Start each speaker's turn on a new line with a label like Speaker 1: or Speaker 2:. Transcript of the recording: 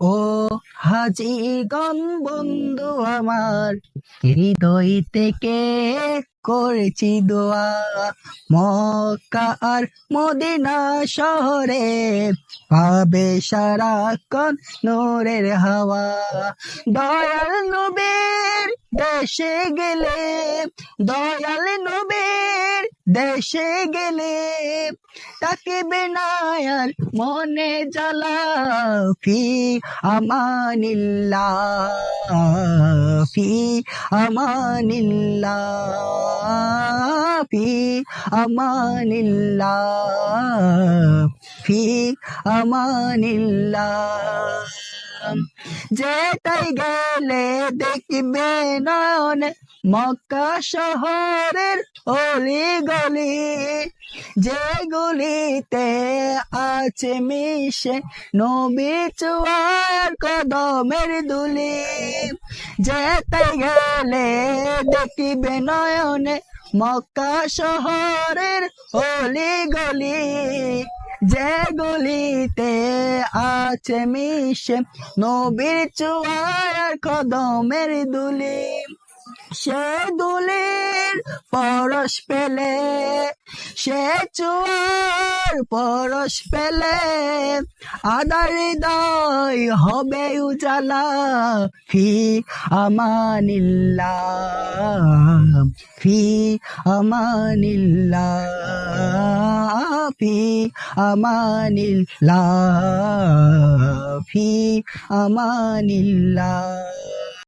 Speaker 1: ও হাজিগণ বন্ধু আমার, হৃদয় থেকে করেছি দোয়া। মক্কা আর মদিনা শহরে পাবে সারাক্ষণ নোরের হাওয়া। দয়াল নবীর দেশে গেলে দয়াল নবীর দেশে গেলে তাকে বেনায়ার মনে জ্বালা ফি আমানিল্লাহ ফি আমানিল্লাহ ফি আমানিল্লাহ ফি আমানিল্লাহ। যেটাই গেলে দেখবে নয়ন মক্কা শহরের অলি গলি যেগুলিতে আছে মিশে নবী চুয়ার কদমের দুলি। যেতাই গেলে দেখিবে নয়নে মক্কা শহরের অলি গলি যেগুলিতে আছে মিশে, নবীর চুয়ার কদমের দুলি। সে দুলির পরশ পেলে, সে চুয়ার পরশ পেলে, আদার হৃদয় হবে উজালা ফি আমানিল্লা ফি আমানিল্লাহ। ফি আমানিল্লাহ ফি আমানিল্লাহ